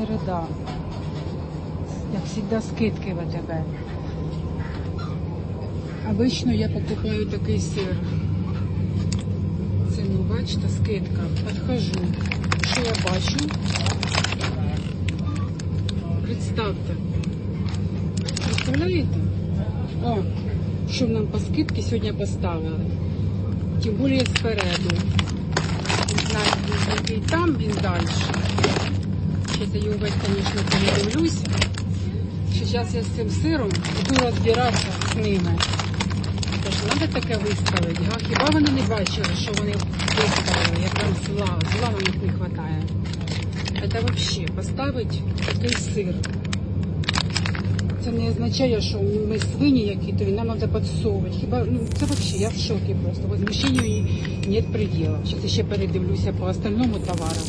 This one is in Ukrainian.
середа. Як завжди, скидки в тебе. Обично я покупаю такий сир. Ціну, бачите, скидка. Підхожу. Що я бачу? Представте. Представляєте? О, що нам по скидці сьогодні поставили. Тим більше спереду. Не знаю, який там він далі. Зараз я його весь, звісно, передивлюся. Що зараз я з цим сиром буду розбиратися з ними. Тож треба таке виставити. А хіба вони не бачили, що вони виставили? Я прям зла, зла на них не вистачає. Це взагалі поставити такий сир. Це не означає, що ми свині які, то нам треба підсовувати. Хіба ну це взагалі я в шокі просто. Возмущенню нет предела. Зараз ще передивлюся по остальному товару.